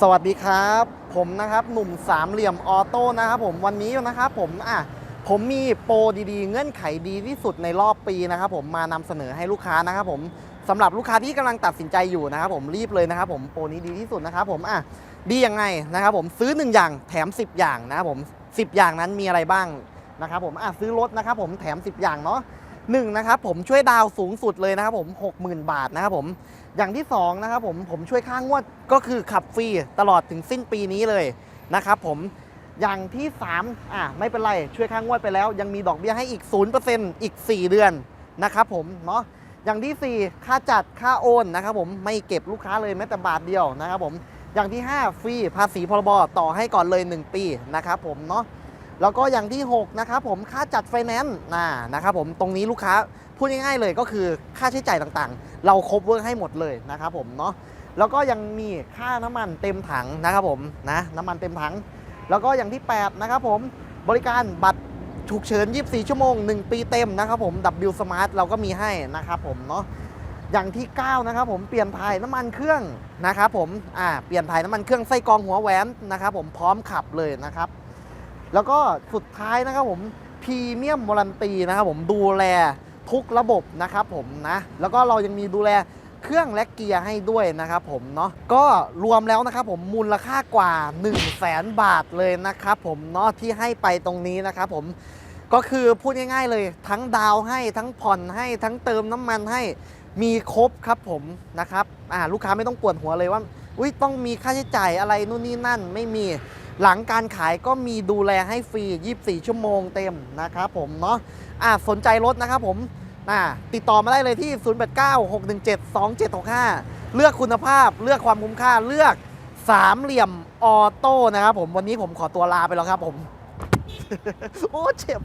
สวัสดีครับ ผมนะครับหนุ่มสามเหลี่ยมออโต้นะครับผมวันนี้นะครับผมอะผมมีโปรดีๆ เงื่อนไขดีที่สุดในรอบปีนะครับผมมานำเสนอให้ลูกค้านะครับผมสำหรับลูกค้าที่กำลังตัดสินใจอยู่นะครับผมรีบเลยนะครับผมโปรนี้ดีที่สุดนะครับผมอะดียังไงนะครับผมซื้อ 1 อย่างแถม 10 อย่างนะครับผม 10 อย่างนั้นมีอะไรบ้างนะครับผมอะซื้อรถนะครับผมแถม 10 อย่างเนาะ หนึ่งนะครับผมช่วยดาวสูงสุดเลยนะครับผม60,000 บาทนะครับผมอย่างที่สองนะครับผมผมช่วยค่างวดก็คือขับฟรีตลอดถึงสิ้นปีนี้เลยนะครับผมอย่างที่3อะไม่เป็นไรช่วยค่างวดไปแล้ว ยังมีดอกเบี้ยให้อีก 0%อีก 4 เดือนนะครับผมเนาะอย่างที่ 4 ค่าจัดค่าโอนนะครับผมไม่เก็บลูกค้าเลยแม้แต่บาทเดียวนะครับผมอย่างที่ 5 ฟรีภาษีพรบต่อให้ก่อนเลย 1 ปีนะครับผมเนาะ แล้วก็อย่างที่ 6 นะครับผมค่าจัดไฟแนนซ์นะนะครับผมตรงนี้ลูกค้าพูดง่ายๆเลยก็คือค่าใช้จ่ายต่างๆ เราครบเวอร์ให้หมดเลยนะครับผมเนาะแล้วก็ยังมีค่าน้ำมันเต็มถังนะครับผมนะน้ำมันเต็มถัง แล้วก็อย่างที่ 8 นะครับผมบริการบัตรฉุกเฉิน 24 ชั่วโมง 1 ปีเต็มนะครับผม W Smart เราก็มีให้นะครับผมเนาะอย่างที่ 9 นะครับผมเปลี่ยนถ่ายน้ำมันเครื่องนะครับผมอ่าเปลี่ยนถ่ายน้ำมันเครื่องไส้กรองหัวแหวนนะครับผมพร้อมขับเลยนะครับ แล้วก็สุดท้ายนะครับผมพรีเมียมวารันตีนะครับผมดูแลทุกระบบนะครับผมนะแล้วก็เรายังมีดูแลเครื่องและเกียร์ให้ด้วยนะครับผมเนาะก็รวมแล้วนะครับผมมูลค่ากว่า 1 0 0 0 0แสนบาทเลยนะครับผมเนาะที่ให้ไปตรงนี้นะครับผมก็คือพูดง่ายๆเลยทั้งดาวให้ทั้งผ่อนให้ทั้งเติมน้ำมันให้มีครบครับผมนะครับอ่าลูกค้าไม่ต้องปวดหัวเลยว่าอุ้ยต้องมีค่าใช้จ่ายอะไรนู่นนี่นั่นไม่มี หลังการขายก็มีดูแลให้ฟรี 24 ชั่วโมงเต็มนะครับผมเนาะอะสนใจรถนะครับผมน่ะติดต่อมาได้เลยที่ 0896172765 เลือกคุณภาพเลือกความคุ้มค่าเลือกสามเหลี่ยมออโต้นะครับผมวันนี้ผมขอตัวลาไปแล้วครับผม โอ้เจ็บ